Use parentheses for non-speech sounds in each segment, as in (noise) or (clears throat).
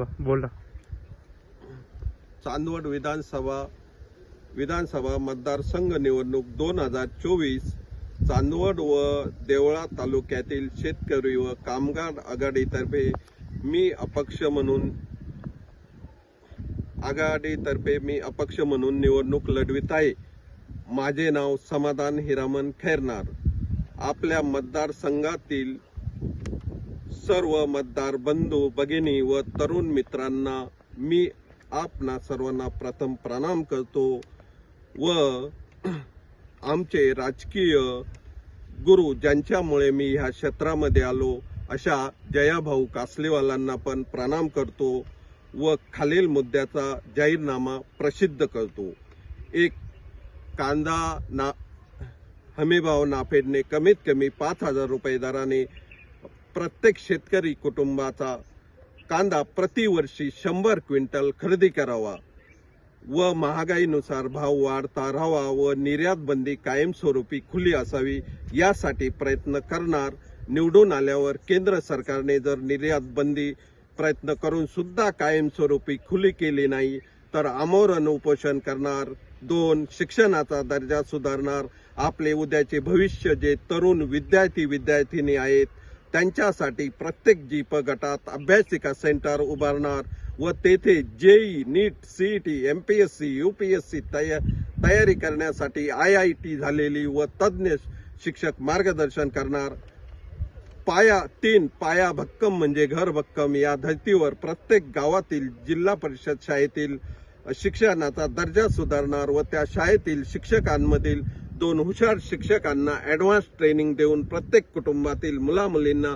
थांबा बोला चांदवड विधानसभा विधानसभा मतदारसंघ निवडणूक दोन हजार चोवीस चांदवड व देवळा तालुक्यातील शेतकरी व कामगार आघाडीतर्फे मी अपक्ष म्हणून आघाडीतर्फे मी अपक्ष म्हणून निवडणूक लढवित आहे. माझे नाव समाधान हिरामन खैरनार. आपल्या मतदारसंघातील सर्व मतदार बंधू भगिनी व तरुण मित्रांना मी आपणा सर्वांना प्रथम प्रणाम करतो व (clears throat) आमचे राजकीय गुरु ज्यांच्यामुळे मी ह्या क्षेत्रामध्ये आलो अशा जयाभाऊ कासलेवालांना पण प्रणाम करतो व खालील मुद्द्याचा जाहीरनामा प्रसिद्ध करतो. एक कांदा ना हमीभाव नाफेडने कमीत कमी पाच हजार रुपये दराने प्रत्येक शेतकरी कुटुंबाचा कांदा प्रतिवर्षी शंभर क्विंटल खरेदी करावा व महागाईनुसार भाव वाढता राहावा व निर्यात बंदी कायमस्वरूपी खुली असावी यासाठी प्रयत्न करणार. निवडून आल्यावर केंद्र सरकारने जर निर्यात बंदी प्रयत्न करून सुद्धा कायमस्वरूपी खुली केली नाही तर आमरण उपोषण करणार. दोन शिक्षणाचा दर्जा सुधारणार. आपले उद्याचे भविष्य जे तरुण विद्यार्थी विद्यार्थिनी आहेत त्यांच्यासाठी प्रत्येक जीप गटात अभ्यासिका सेंटर उभारणार व तेथे जेई नीट सीईटी सी तया तयारी करण्यासाठी आय आय टी झालेली व तज्ज्ञ शिक्षक मार्गदर्शन करणार. पाया तीन पाया भक्कम म्हणजे घर भक्कम या धर्तीवर प्रत्येक गावातील जिल्हा परिषद शाळेतील शिक्षणाचा दर्जा सुधारणार व त्या शाळेतील शिक्षकांमधील दोन हुशार शिक्षकांना ॲडव्हान्स ट्रेनिंग देऊन प्रत्येक कुटुंबातील मुलामुलींना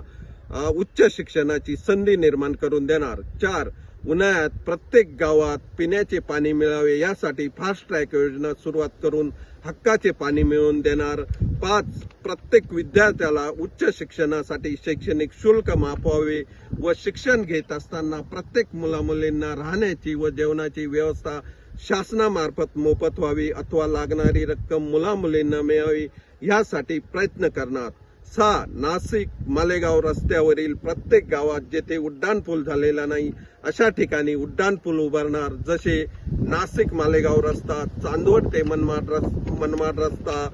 उच्च शिक्षणाची संधी निर्माण करून देणार. चार उन्हाळ्यात प्रत्येक गावात पिण्याचे पाणी मिळावे यासाठी फास्ट ट्रॅक योजना सुरुवात करून हक्काचे पाणी मिळवून देणार. पाच प्रत्येक विद्यार्थ्याला उच्च शिक्षणासाठी शैक्षणिक शुल्क माफवावे व शिक्षण घेत असताना प्रत्येक मुलामुलींना राहण्याची व जेवणाची व्यवस्था शासनामार्फत मोफत व्हावी अथवा लागणारी रक्कम मुलामुलींना मिळावी यासाठी प्रयत्न करणार. सहा नाशिक मालेगाव रस्त्यावरील प्रत्येक गावात जेथे उड्डाणपूल झालेला नाही अशा ठिकाणी उड्डाणपूल उभारणार. जसे नाशिक मालेगाव रस्ता चांदवड ते मनमाड रस मनमाड रस्ता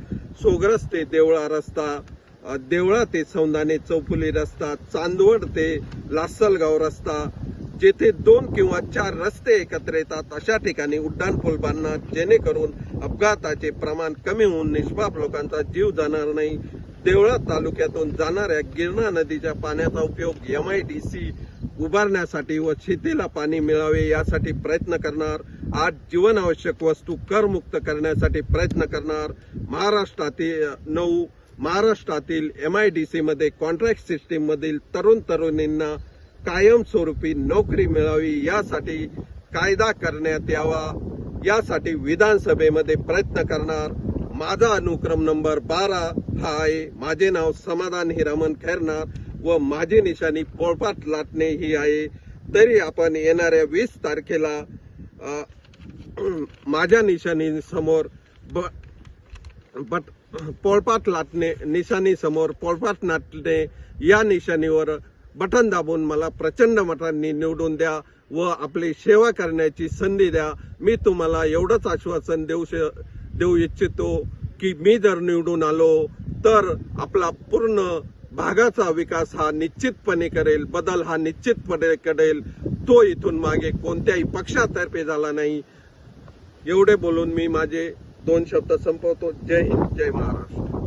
सोगरस ते देवळा रस्ता देवळा ते सौंदाने चौफुली रस्ता चांदवड ते लासलगाव रस्ता जेथे दोन किंवा चार रस्ते एकत्र येतात अशा ठिकाणी उड्डाणपूल बांधणार जेणेकरून अपघाताचे प्रमाण कमी होऊन निष्पाप लोकांचा जीव जाणार नाही. देवळा तालुक्यातून जाणाऱ्या गिरणा नदीच्या पाण्याचा उपयोग एमआयडीसी उभारण्यासाठी व शेतीला पाणी मिळावे यासाठी प्रयत्न करणार. आज जीवनावश्यक वस्तू करमुक्त करण्यासाठी प्रयत्न करणार. महाराष्ट्रातील नऊ महाराष्ट्रातील एमआयडीसी मध्ये कॉन्ट्रॅक्ट सिस्टीम मधील तरुण तरुणींना कायमस्वरूपी नोकरी मिळावी यासाठी कायदा करण्यात यावा. यासाठी विधानसभेमध्ये प्रयत्न करणार. माझा अनुक्रम नंबर बारा हा आहे. माझे नाव समाधान हिरामन खैरनार व माझी निशाणी पोळपाट लाटणे ही आहे. तरी आपण येणाऱ्या वीस तारखेला माझ्या निशाणी समोर ब बट पोळपाट लाटणे निशाणी समोर पोळपाट लाटणे या निशाणीवर बटन दाबून मला प्रचंड मतांनी निवडून द्या व आपली सेवा करण्याची संधी द्या. मी तुम्हाला एवढंच आश्वासन देऊ श- देऊ इच्छितो की मी जर निवडून आलो तर आपला पूर्ण भागाचा विकास हा निश्चितपणे करेल बदल हा निश्चितपणे करेल. तो इथून मागे कोणत्याही पक्षातर्फे झाला नाही. एवढे बोलून मी माझे दोन शब्द संपवतो. जय हिंद जय महाराष्ट्र.